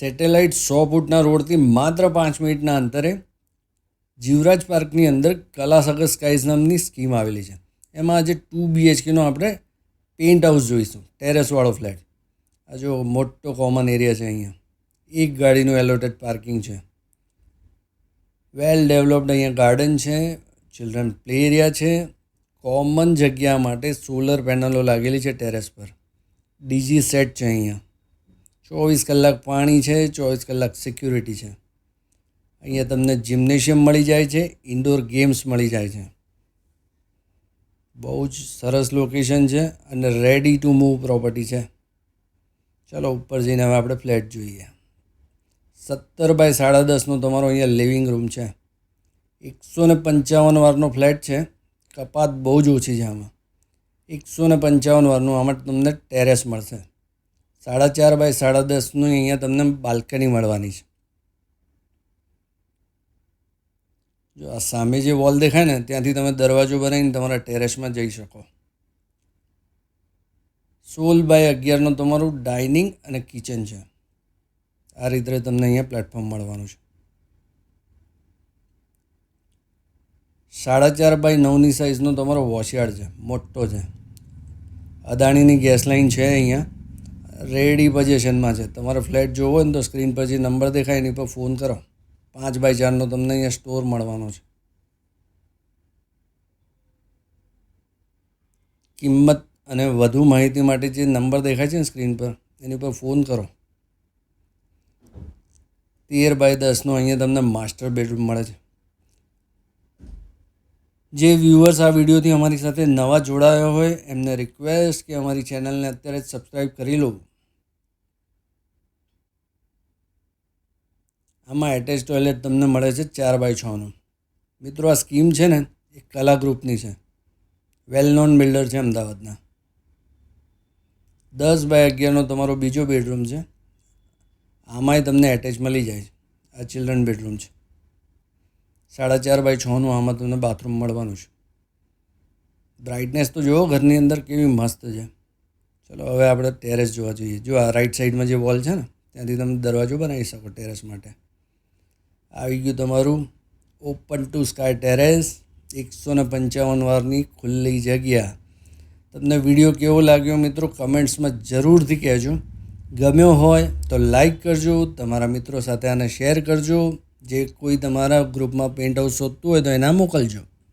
Satellite સો ફૂટના રોડથી માત્ર પાંચ મિનિટના અંતરે જીવરાજ પાર્કની અંદર કલાસાગર સ્કાઈઝ નામની સ્કીમ આવેલી છે. એમાં આજે ટુ બીએચકેનો આપણે પેન્ટ હાઉસ જોઈશું, ટેરેસવાળો ફ્લેટ. આ જો મોટો કોમન એરિયા છે અહીંયા. એક ગાડીનું એલોટેડ પાર્કિંગ છે. વેલ ડેવલપ્ડ અહીંયા ગાર્ડન છે, ચિલ્ડ્રન પ્લે એરિયા છે. કોમન જગ્યા માટે સોલર પેનલો લાગેલી છે ટેરેસ પર. ડીજી સેટ છે અહીંયા. ચોવીસ કલાક પાણી છે, ચોવીસ કલાક સિક્યુરિટી છે. અહીંયા તમને જિમ્નેશિયમ મળી જાય છે ઇન્ડોર ગેમ્સ મળી જાય છે. બહુ જ સરસ લોકેશન છે અને રેડી ટુ મૂવ પ્રોપર્ટી છે. ચાલો ઉપર જઈને હવે આપણે ફ્લેટ જોઈએ. સત્તર બાય સાડા દસનો તમારો અહીંયા લિવિંગ રૂમ છે. એકસો ને પંચાવન વારનો ફ્લેટ છે. કપાત બહુ જ ઓછી છે આમાં. એકસો ને પંચાવન વારનું આમાં તમને ટેરેસ મળશે. સાડા ચાર બાય સાડા દસનું અહીંયા તમને બાલ્કની મળવાની છે. જો આ સામે જે વોલ દેખાય ને, ત્યાંથી તમે દરવાજો બનાવીને તમારા ટેરેસમાં જઈ શકો. સોળ બાય અગિયારનું તમારું ડાઇનિંગ અને કિચન છે. આ રીતે તમને અહીંયા પ્લેટફોર્મ મળવાનું છે. સાડા ચાર બાય નવની સાઇઝનો તમારો વોશયાર્ડ છે, મોટો છે. અદાણીની ગેસ લાઇન છે અહીંયા. રેડી પોઝિશનમાં છે. તમારે ફ્લેટ જોવો હોય ને તો સ્ક્રીન પર જે નંબર દેખાય એની પર ફોન કરો. પાંચ બાય ચારનો તમને અહીંયા સ્ટોર મળવાનો છે. કિંમત અને વધુ માહિતી માટે જે નંબર દેખાય છે ને સ્ક્રીન પર, એની પર ફોન કરો. તેર બાય દસનો અહીંયા તમને માસ્ટર બેડરૂમ મળે છે. જે વ્યૂઅર્સ આ વિડીયોથી અમારી સાથે નવા જોડાયા હોય, એમને રિક્વેસ્ટ કે અમારી ચેનલને અત્યારે જ સબસ્ક્રાઈબ કરી લો. આમાં એટેચ ટોયલેટ તમને મળે છે ચાર બાય છનું મિત્રો, આ સ્કીમ છે ને એ કલા ગ્રુપની છે. વેલ નોન બિલ્ડર છે અમદાવાદના. દસ બાય અગિયારનો તમારો બીજો બેડરૂમ છે. આમાંય તમને એટેચ મળી જાય છે. આ ચિલ્ડ્રન બેડરૂમ છે. સાડા ચાર બાય છનું આમાં તમને બાથરૂમ મળવાનું છે. બ્રાઇટનેસ તો જુઓ, ઘરની અંદર કેવી મસ્ત છે. ચલો, હવે આપણે ટેરેસ જોવા જોઈએ. જો આ રાઈટ સાઈડમાં જે વોલ છે ને, ત્યાંથી તમે દરવાજો બનાવી શકો ટેરેસ માટે. આવી ગયું તમારું ઓપન ટુ સ્કાય ટેરેસ, એકસો ને પંચાવન વારની ખુલ્લી જગ્યા. તમને વીડિયો કેવો લાગ્યો મિત્રો કમેન્ટ્સમાં જરૂરથી કહેજો. ગમ્યો હોય તો લાઈક કરજો, તમારા મિત્રો સાથે આને શેર કરજો. જે કોઈ તમારા ગ્રુપમાં પેન્ટ હાઉસ શોધતું હોય તો એના મોકલજો.